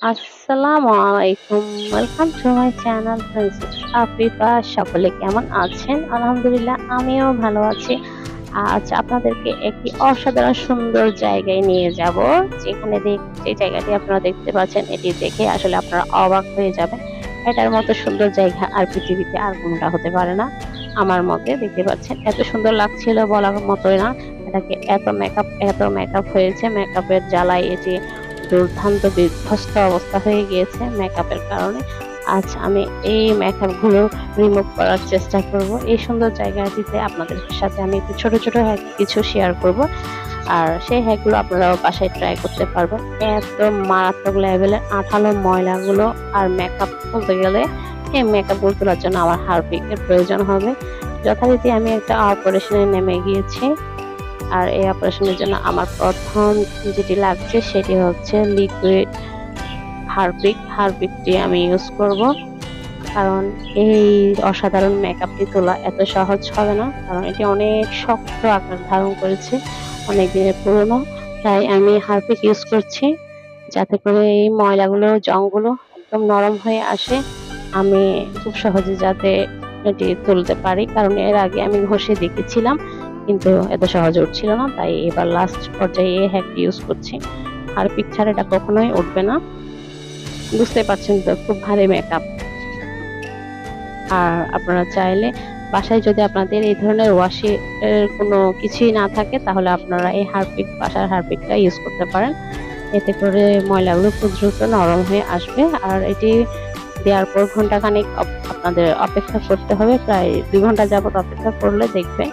আসসালামু আলাইকুম। Welcome to my channel princess Africa সকলে কেমন আছেন? আলহামদুলিল্লাহ, আমিও ভালো আছি। আজ আপনাদেরকে একটি অসাধারণ সুন্দর জায়গায় নিয়ে যাব। যেখানে যে জায়গাটি আপনারা দেখতে পাচ্ছেন, এটি দেখে আসলে আপনারা অবাক হয়ে যাবেন। এটার মতো সুন্দর জায়গা আর পৃথিবীতে আর কোনটা হতে পারে না। আমার মতে দেখতে পাচ্ছেন, এত সুন্দর লাগছিল বলার মতোই না। এটাকে এত মেকআপ এত মেকআপ হয়েছে। মেকআপের জ্বালায় এটি দুর্দান্ত বিধ্বস্ত অবস্থা হয়ে গিয়েছে মেকআপের কারণে। আজ আমি এই মেকআপগুলো রিমুভ করার চেষ্টা করব। এই সুন্দর জায়গাটিতে আপনাদের সাথে আমি একটু ছোট ছোট হ্যাক কিছু শেয়ার করব। আর সেই হ্যাকগুলো আপনারাও বাসায় ট্রাই করতে পারবেন। এত মারাত্মক লেভেলের আঠালো ময়লাগুলো আর মেকআপ বলতে গেলে এই মেকআপগুলো তোলার জন্য আমার হারপিকের প্রয়োজন হবে। যথারীতি আমি একটা অপারেশনে নেমে গিয়েছি। আর এই অপারেশনের জন্য আমার প্রথম যেটি লাগছে সেটি হচ্ছে লিকুইড হারপিক। হারপিকটি আমি ইউজ করব। কারণ এই অসাধারণ মেকআপটি তোলা এত সহজ হবে না। কারণ এটি অনেক শক্ত আকার ধারণ করেছে, অনেক দিনের পুরনো। তাই আমি হারপিক ইউজ করছি যাতে করে এই ময়লাগুলো, জংগুলো একদম নরম হয়ে আসে। আমি খুব সহজে যাতে এটি তুলতে পারি। কারণ এর আগে আমি ঘষে দেখেছিলাম কিন্তু এত সহজে উঠছিল না, তাই এবার লাস্ট পর্যায়ে এই হ্যাকটি ইউজ করছি। আর পিকচার এটা কখনোই উঠবে না। বুঝতে পারছেন তো, খুব ভারী মেকআপ আর আপনারা চাইলে বাসায় যদি আপনাদের এই ধরনের ওয়াশি এর কোনো কিছুই না থাকে, তাহলে আপনারা এই হারপিক, বাসার হারপিকটা ইউজ করতে পারেন। এতে করে ময়লাগুলো খুব দ্রুত নরম হয়ে আসবে। আর এটি দেওয়ার পর ঘন্টাখানেক আপনাদের অপেক্ষা করতে হবে। প্রায় দুই ঘণ্টা যাবত অপেক্ষা করলে দেখবে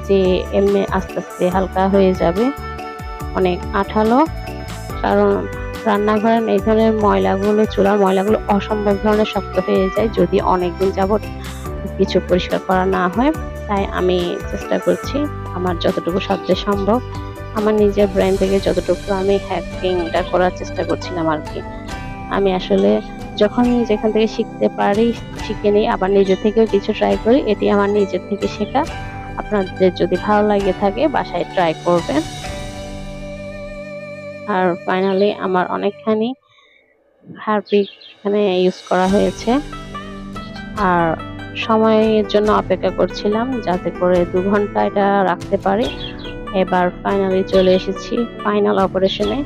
যে এমনি আস্তে আস্তে হালকা হয়ে যাবে। অনেক আঠালো। কারণ রান্নাঘরের এই ধরনের ময়লাগুলো, চুলার ময়লাগুলো অসম্ভব ধরনের শক্ত হয়ে যায়। যদি অনেকদিন যাবত কিছু পরিষ্কার করা না হয়, তাই আমি চেষ্টা করছি আমার যতটুকু সাধ্য সম্ভব। আমার নিজের ব্রেন থেকে যতটুকু আমি হ্যাকিংটা করার চেষ্টা করছিলাম আর কি। আমি আসলে যখন যেখান থেকে শিখতে পারি, শিখে নিই, আবার নিজে থেকেও কিছু ট্রাই করি, এটি আমার নিজের থেকে শেখা। আপনাদের যদি ভালো লাগে থাকে, বাসায় ট্রাই করবেন। আর ফাইনালি আমার অনেকখানি হারপিক এখানে ইউজ করা হয়েছে। আর সময়ের জন্য অপেক্ষা করছিলাম যাতে করে দু ঘণ্টা এটা রাখতে পারি। এবার ফাইনালি চলে এসেছি ফাইনাল অপারেশনে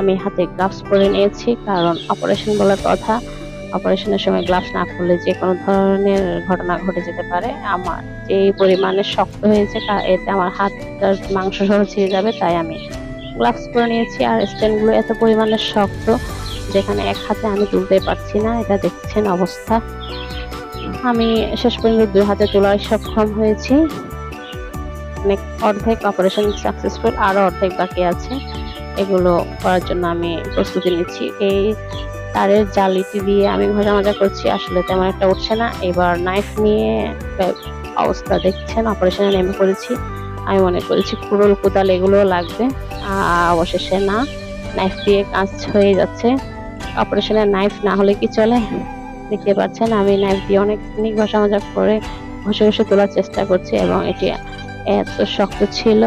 আমি হাতে গ্লাভস পরে নিয়েছি, কারণ অপারেশন বলার কথা অপারেশনের সময় গ্লাভস না করলে যে কোনো ধরনের ঘটনা ঘটে যেতে পারে, আমার যে পরিমাণে শক্ত হয়েছে তা এতে আমার হাতটার মাংস সহ ছিঁড়ে যাবে, তাই আমি গ্লাভস পরে নিয়েছি। আর স্ট্যান্ডগুলো এত পরিমাণে শক্ত যেখানে এক হাতে আমি তুলতে পারছি না, এটা দেখছেন অবস্থা। আমি শেষ পর্যন্ত দুই হাতে তোলার সক্ষম হয়েছি। অনেক অর্ধেক অপারেশন সাকসেসফুল আরও অর্ধেক বাকি আছে। এগুলো করার জন্য আমি প্রস্তুতি নিচ্ছি। এই তারের জালিটি দিয়ে আমি ঘষা মাজা করছি, আসলে তেমন একটা উঠছে না। এবার নাইফ নিয়ে অবস্থা দেখছেন অপারেশনে নেমে পড়েছি। আমি মনে করেছি কুড়ল কোদাল এগুলো লাগবে অবশেষে না নাইফ দিয়ে কাজ হয়ে যাচ্ছে। অপারেশনের নাইফ না হলে কি চলে? দেখতে পাচ্ছেন, আমি নাইফ দিয়ে অনেকখানি ঘষা মাজা করে ঘষে ঘষে তোলার চেষ্টা করছি এবং এটি এত শক্ত ছিল,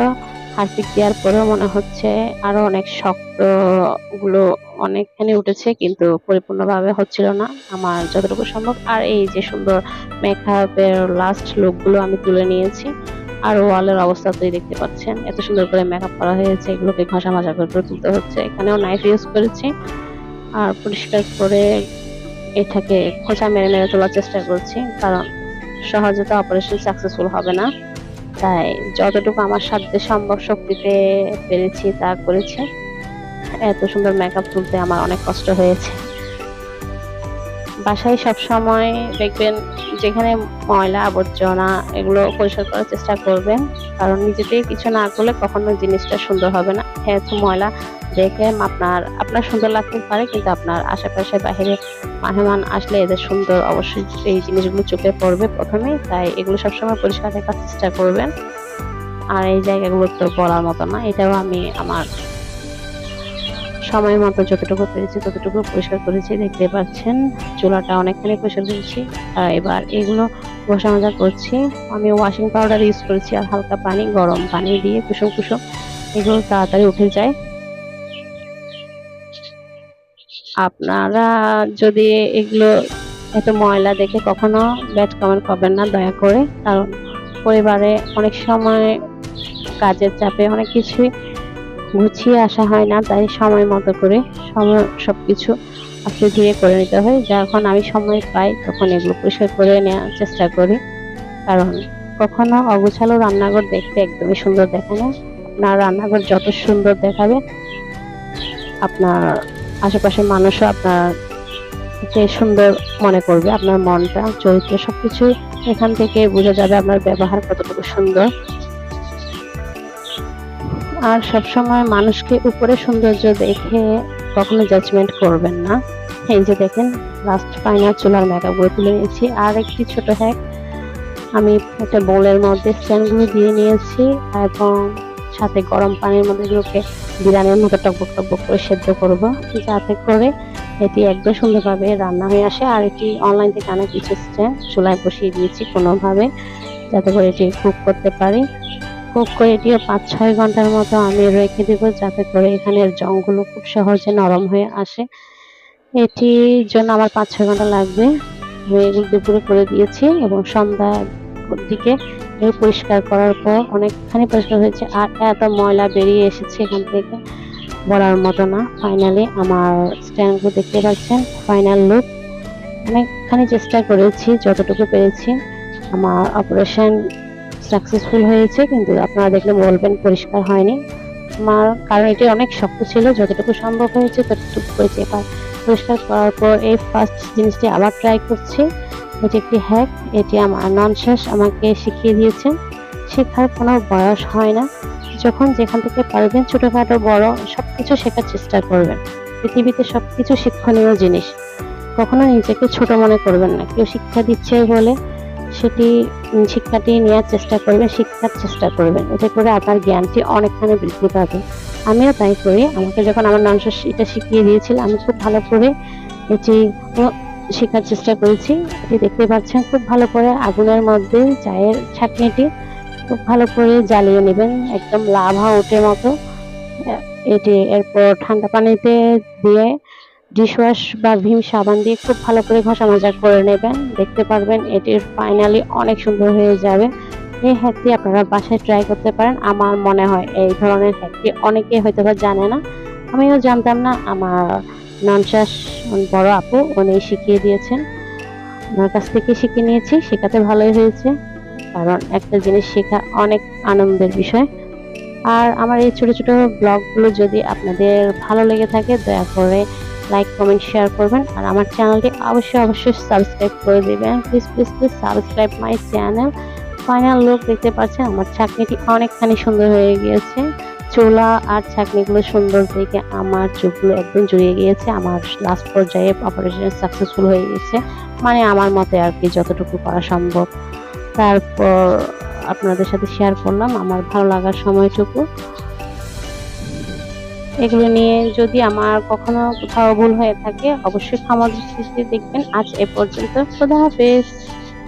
হারপিক দেওয়ার পরেও মনে হচ্ছে আরও অনেক শক্তগুলো অনেকখানি উঠেছে, কিন্তু পরিপূর্ণভাবে হচ্ছিল না, আমার যতটুকু সম্ভব। আর এই যে সুন্দর মেকআপের লাস্ট লুকগুলো আমি তুলে নিয়েছি, আর ওয়ালের অবস্থা তো দেখতে পাচ্ছেন। এত সুন্দর করে মেকআপ করা হয়েছে, এগুলোকে ঘষা মাজা করে তুলতে হচ্ছে। এখানেও নাইফ ইউজ করেছি, আর পরিষ্কার করে এটাকে খোঁচা মেরে মেরে তোলার চেষ্টা করছি, কারণ সহজে তো অপারেশন সাকসেসফুল হবে না। তাই যতটুকু আমার সাধ্যে সম্ভব শক্তিতে পেরেছি, তা করেছি। এত সুন্দর মেকআপ তুলতে আমার অনেক কষ্ট হয়েছে। বাসায় সব সময় দেখবেন যেখানে ময়লা, আবর্জনা এগুলো পরিষ্কার করার চেষ্টা করবেন। কারণ নিজেতে কিছু না করলে কখনো জিনিসটা সুন্দর হবে না। এত ময়লা দেখে আপনার আপনার সুন্দর লাগতে পারে কিন্তু আপনার আশেপাশে বাহিরে মেহমান আসলে এদের সুন্দর অবশ্যই এই জিনিসগুলো চোখে পড়বে প্রথমে। তাই এগুলো সবসময় পরিষ্কার রাখার চেষ্টা করবেন। আর এই জায়গাগুলো তো বলার মতো না, এটাও আমি আমার সময় মতো যতটুকু পেরেছি, ততটুকু পরিষ্কার করেছি, দেখতে পাচ্ছেন। চুলাটা অনেকখানি পরিষ্কার করেছি। এবার এগুলো ঘষা মাজা করছি। আমি ওয়াশিং পাউডার ইউজ করেছি আর হালকা পানি, গরম পানি দিয়ে কুসুম কুসুম এগুলো তাড়াতাড়ি উঠে যায়। আপনারা যদি এগুলো এত ময়লা দেখে কখনো ব্যাড কমেন্ট করবেন না, দয়া করে। কারণ পরিবারে অনেক সময় কাজের চাপে অনেক কিছুই গুছিয়ে আসা হয় না, তাই সময় মতো করে সময় সব কিছু আস্তে ধীরে করে নিতে হয়। যখন আমি সময় পাই, তখন এগুলো পরিষ্কার করে নেওয়ার চেষ্টা করি। কারণ কখনো অগোছালো রান্নাঘর দেখতে একদমই সুন্দর দেখে না। আপনার রান্নাঘর যত সুন্দর দেখাবে, আপনার আশেপাশের মানুষও আপনার কে সুন্দর মনে করবে, আপনার মনটা, চরিত্র সবকিছু এখান থেকে বোঝা যাবে আপনার ব্যবহার কতটুকু সুন্দর। আর সবসময় মানুষকে উপরে সৌন্দর্য দেখে কখনো জাজমেন্ট করবেন না। এই যে দেখেন লাস্ট ফাইনাল চুলার মেকআপগুলো তুলে নিয়েছি। আর একটি ছোট হ্যাক আমি একটা বোলের মধ্যে স্ট্যান্ডগুলো দিয়ে নিয়েছি এবং সাথে গরম পানির মধ্যে এগুলোকে বিরিয়ানির মতো টকবক টকবক করে সেদ্ধ করব যাতে করে এটি একদম সুন্দরভাবে রান্না হয়ে আসে। আর এটি অনলাইন থেকে অনেক কিছু স্ট্যান্ড চুলায় বসিয়ে দিয়েছি কোনোভাবে, যাতে করে এটি কুক করতে পারি। কুক করে এটিও পাঁচ, ছয় ঘণ্টার মতো আমি রেখে দেবো যাতে করে এখানের জংগুলো খুব সহজে নরম হয়ে আসে। এটির জন্য আমার পাঁচ, ছয় ঘণ্টা লাগবে। আমি দুপুরে করে দিয়েছি এবং সন্ধ্যার দিকে পরিষ্কার করার পর অনেকখানি পরিষ্কার হয়েছে আর এত ময়লা বেরিয়ে এসেছে এখান থেকে বলার মতো না। ফাইনালি আমার স্ট্যান্ডগুলো দেখতে পাচ্ছেন। ফাইনাল লুক অনেকখানি চেষ্টা করেছি, যতটুকু পেরেছি। আমার অপারেশন সাকসেসফুল হয়েছে, কিন্তু আপনারা দেখলে বলবেন পরিষ্কার হয়নি। আমার কারণ এটি অনেক শক্ত ছিল, যতটুকু সম্ভব হয়েছে ততটুকু করেছি এবার পরিষ্কার করার পর এই ফার্স্ট জিনিসটি আবার ট্রাই করছি। এটি একটি হ্যাক এটি আমার ননশেষ আমাকে শিখিয়ে দিয়েছেন শেখার কোনো বয়স হয় না। যখন যেখান থেকে পারবেন, ছোটোখাটো, বড় সব কিছু শেখার চেষ্টা করবেন। পৃথিবীতে সব কিছু শিক্ষণীয় জিনিস। কখনো নিজেকে ছোট মনে করবেন না। কেউ শিক্ষা দিচ্ছে বলে সেটি শিক্ষাটি নেওয়ার চেষ্টা করবেন শিক্ষার চেষ্টা করবেন এতে করে আপনার জ্ঞানটি অনেকখানি বৃদ্ধি পাবে। আমিও তাই করি। আমাকে যখন আমার নাম এটা শিখিয়ে দিয়েছিল, আমি খুব ভালো করে এটি শেখার চেষ্টা করেছি। এটি দেখতে পাচ্ছেন, খুব ভালো করে আগুনের মধ্যে চায়ের ছাঁকনিটি খুব ভালো করে জ্বালিয়ে নেবেন। একদম লাভা ওঠে মতো। এটি এরপর ঠান্ডা পানিতে দিয়ে ডিশওয়াশ বা ভীম সাবান দিয়ে খুব ভালো করে ঘষা মাজা করে নেবেন। দেখতে পারবেন এটির ফাইনালি অনেক সুন্দর হয়ে যাবে। এই হ্যাকটি আপনারা বাসায় ট্রাই করতে পারেন। আমার মনে হয় এই ধরনের হ্যাকটি অনেকে হয়তো বা জানে না। আমিও জানতাম না, আমার ননশ্বাস বড় আপু উনি শিখিয়ে দিয়েছেন। ওনার কাছ থেকে শিখে নিয়েছি, শেখাতে ভালোই হয়েছে। কারণ একটা জিনিস শেখা অনেক আনন্দের বিষয়। আর আমার এই ছোট ছোট ব্লগগুলো যদি আপনাদের ভালো লেগে থাকে, দয়া করে লাইক কমেন্ট শেয়ার করবেন। আর আমার চ্যানেলটি অবশ্যই অবশ্যই সাবস্ক্রাইব করে দিবেন। Please please please subscribe my channel final look দেখতে পাচ্ছেন, আমার চাকনিটি অনেকখানি সুন্দর হয়ে গিয়েছে। চোলা আর ছাকনিগুলো সুন্দর দেখে আমার চোখগুলো একদম জুড়িয়ে গিয়েছে। আমার লাস্ট পর্যায়ে অপারেশন সাকসেসফুল হয়ে গেছে মানে আমার মতে আর কি, যতটুকু করা সম্ভব। তারপর আপনাদের সাথে শেয়ার করলাম। আমার ভালো লাগার সময়টুকু। এগুলো নিয়ে যদি আমার কখনো কোথাও ভুল হয়ে থাকে, অবশ্যই ক্ষমা দেখবেন। আজ এ পর্যন্ত। খোদা হাফেজ।